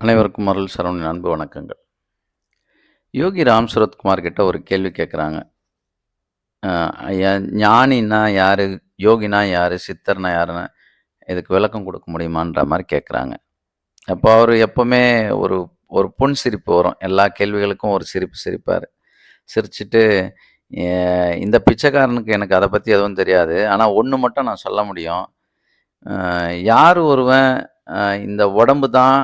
அனைவருக்கும் அருள் சரவணின் அன்பு வணக்கங்கள். யோகி ராம் சுரத்குமார் கிட்ட ஒரு கேள்வி கேட்குறாங்க ஐயா ஞானின்னா யார் யோகினா யார் சித்தர்னா யாருன்னு இதுக்கு விளக்கம் கொடுக்க முடியுமான்ற மாதிரி கேட்குறாங்க அப்போ அவர் எப்போவுமே ஒரு ஒரு பொன் சிரிப்பு வரும். எல்லா கேள்விகளுக்கும் ஒரு சிரிப்பு சிரிப்பார். சிரிச்சுட்டு இந்த பிச்சைக்காரனுக்கு எனக்கு அதை பற்றி எதுவும் தெரியாது. ஆனால் ஒன்று மட்டும் நான் சொல்ல முடியும். யார் ஒருவன் இந்த உடம்பு தான்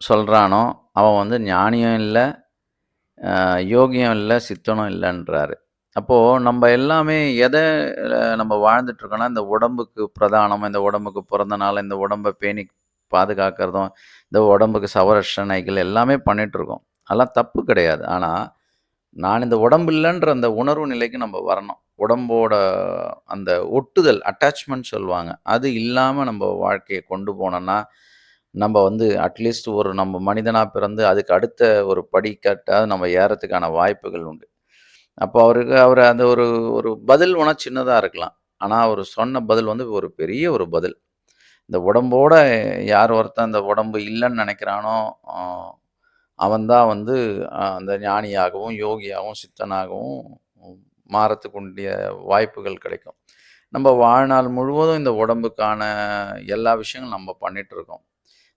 சொல்கிறானோ அவன் வந்து ஞானியும் இல்லை யோகியம் இல்லை சித்தனும் இல்லைன்றாரு. அப்போது நம்ம எல்லாமே எதை நம்ம வாழ்ந்துட்டுருக்கோன்னா இந்த உடம்புக்கு பிரதானம் இந்த உடம்புக்கு பிறந்த நாள் இந்த உடம்பை பேணி பாதுகாக்கிறதும் இந்த உடம்புக்கு சவரஷனைகள் எல்லாமே பண்ணிகிட்ருக்கோம் அதெல்லாம் தப்பு கிடையாது. ஆனால் நான் இந்த உடம்பு இல்லைன்ற அந்த உணர்வு நிலைக்கு நம்ம வரணும். உடம்போட அந்த ஒட்டுதல் அட்டாச்மெண்ட் சொல்லுவாங்க. அது இல்லாமல் நம்ம வாழ்க்கையை கொண்டு போனோன்னா நம்ம வந்து அட்லீஸ்ட் ஒரு நம்ம மனிதனாக பிறந்து அதுக்கு அடுத்த ஒரு படிக்கட்டாவது நம்ம ஏறத்துக்கான வாய்ப்புகள் உண்டு. அப்போ அவருக்கு அவர் அந்த ஒரு ஒரு பதில் வேணா சின்னதாக இருக்கலாம். ஆனால் அவர் சொன்ன பதில் வந்து ஒரு பெரிய ஒரு பதில். இந்த உடம்போட யார் ஒருத்தன் அந்த உடம்பு இல்லைன்னு நினைக்கிறானோ அவன் அவன்தான் வந்து அந்த ஞானியாகவும் யோகியாகவும் சித்தனாகவும் மாறத்துக்குண்டிய வாய்ப்புகள் கிடைக்கும். நம்ம வாழ்நாள் முழுவதும் இந்த உடம்புக்கான எல்லா விஷயங்களும் நம்ம பண்ணிட்டு இருக்கோம்.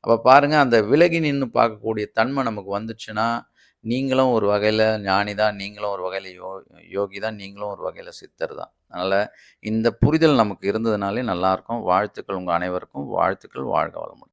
அப்போ பாருங்க அந்த விலகி நின்று பார்க்கக்கூடிய தன்மை நமக்கு வந்துச்சுன்னா நீங்களும் ஒரு வகையில் ஞானி தான் நீங்களும் ஒரு வகையில் யோ யோகி தான் நீங்களும் ஒரு வகையில் சித்தர் தான் அதனால் இந்த புரிதல் நமக்கு இருந்ததுனாலே நல்லாயிருக்கும். வாழ்த்துக்கள் உங்கள் அனைவருக்கும். வாழ்த்துக்கள் வாழ்க வளமுடன்.